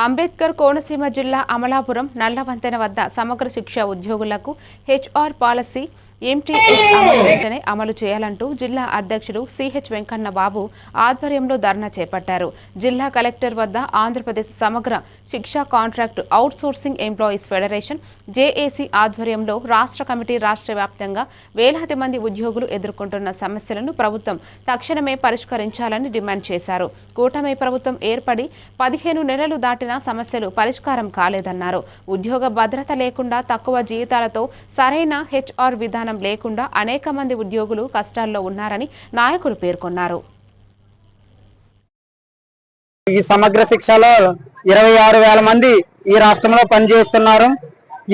అంబేద్కర్ కోనసీమ జిల్లా అమలాపురం నల్లవంతెన వద్ద సమగ్ర శిక్ష ఉద్యోగులకు హెచ్ఆర్ పాలసీ ఎంటీఎస్ అమలు వెంటనే అమలు చేయాలంటూ జిల్లా అధ్యక్షుడు సిహెచ్ వెంకన్న బాబు ఆధ్వర్యంలో ధర్నా చేపట్టారు. జిల్లా కలెక్టర్ వద్ద Andhra Pradesh Samagra Shiksha contract outsourcing employees federation JAC ఆధ్వర్యంలో రాష్ట్ర కమిటీ రాష్ట్ర వ్యాప్తంగా వేలాది మంది ఉద్యోగులు ఎదుర్కొంటున్న సమస్యలను ప్రభుత్వం తక్షణమే పరిష్కరించాలని డిమాండ్ చేశారు. కూటమి ప్రభుత్వం ఏర్పడి పదిహేను నెలలు దాటినా సమస్యలు పరిష్కారం కాలేదన్నారు. ఉద్యోగ భద్రత లేకుండా తక్కువ జీతాలతో సరైన హెచ్ఆర్ విధానం లేకుండా అనేక మంది ఉద్యోగులు కష్టాల్లో ఉన్నారని నాయకులు పేర్కొన్నారు. ఈ సమగ్ర శిక్షలో ఇరవై ఆరు వేల మంది ఈ రాష్ట్రంలో పనిచేస్తున్నారు.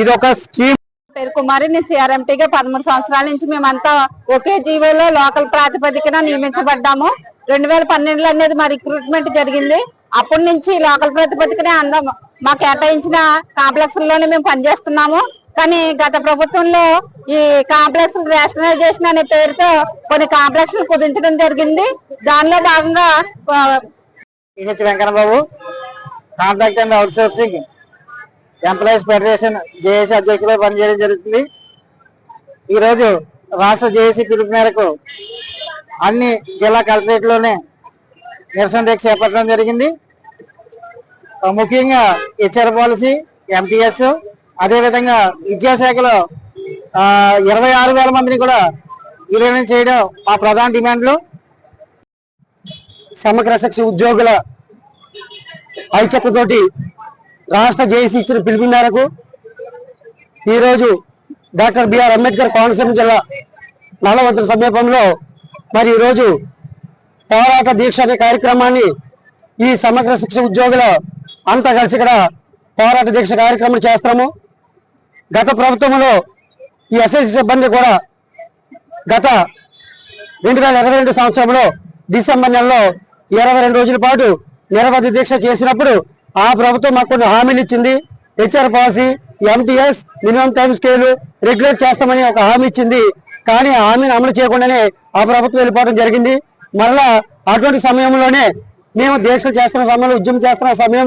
ఇది ఒక స్కీమ్. పేరు కుమారి నేను సిఆర్ఎంటీగా పదమూడు సంవత్సరాల నుంచి మేమంతా ఒకే జీవోలో లోకల్ ప్రాతిపదికన నియమించబడ్డాము. రెండు వేల పన్నెండులో అనేది మా రిక్రూట్మెంట్ జరిగింది. అప్పటి నుంచి లోకల్ ప్రాతిపదికనే అందం మా కేటాయించిన కాంప్లెక్స్లోనే మేము పనిచేస్తున్నాము. కానీ గత ప్రభుత్వంలో ఈ కాంప్లెక్స్ రేషనలైజేషన్ అనే పేరుతో కొన్ని కాంప్లెక్స్ కుదించడం జరిగింది. దానిలో భాగంగా ఆ, Venkatababu contract and outsourcing employees federation JAC అధ్యక్షులుగా పనిచేయడం జరుగుతుంది. ఈరోజు రాష్ట్ర జేఏసీ పిలుపు మేరకు అన్ని జిల్లా కలెక్టరేట్లోనే నిరసన దీక్ష చేపట్టడం జరిగింది. ముఖ్యంగా హెచ్ఆర్ పాలసీ ఎంటీఎస్ అదేవిధంగా విద్యాశాఖలో ఇరవై ఆరు వేల మందిని కూడా విలీనం చేయడం మా ప్రధాన డిమాండ్లు. సమగ్ర శిక్ష ఉద్యోగుల ఐక్యతతోటి రాష్ట్ర జేఏసీ ఇచ్చిన పిలుపు మేరకు ఈరోజు డాక్టర్ బిఆర్ అంబేద్కర్ కోనసీమ జిల్లా నల్లవంతుల సమీపంలో మరి ఈరోజు పోరాట దీక్ష అనే కార్యక్రమాన్ని ఈ సమగ్ర శిక్ష ఉద్యోగుల అంతా కలిసి ఇక్కడ పోరాట దీక్ష కార్యక్రమం చేస్తాము గత ప్రభుత్వంలో ఈ ఎస్ఎస్సి సిబ్బంది కూడా గత రెండు వేల ఇరవై రెండు సంవత్సరంలో డిసెంబర్ నెలలో ఇరవై రెండు రోజుల పాటు నిరవధి దీక్ష చేసినప్పుడు ఆ ప్రభుత్వం మాకు కొన్ని హామీలు ఇచ్చింది. HR policy MTS minimum time scale regulate చేస్తామని ఒక హామీ ఇచ్చింది. కానీ ఆ హామీని అమలు చేయకుండానే ఆ ప్రభుత్వం వెళ్ళిపోవడం జరిగింది. మరలా అటువంటి సమయంలోనే మేము దీక్షలు చేస్తున్న సమయంలో ఉద్యమం చేస్తున్న సమయం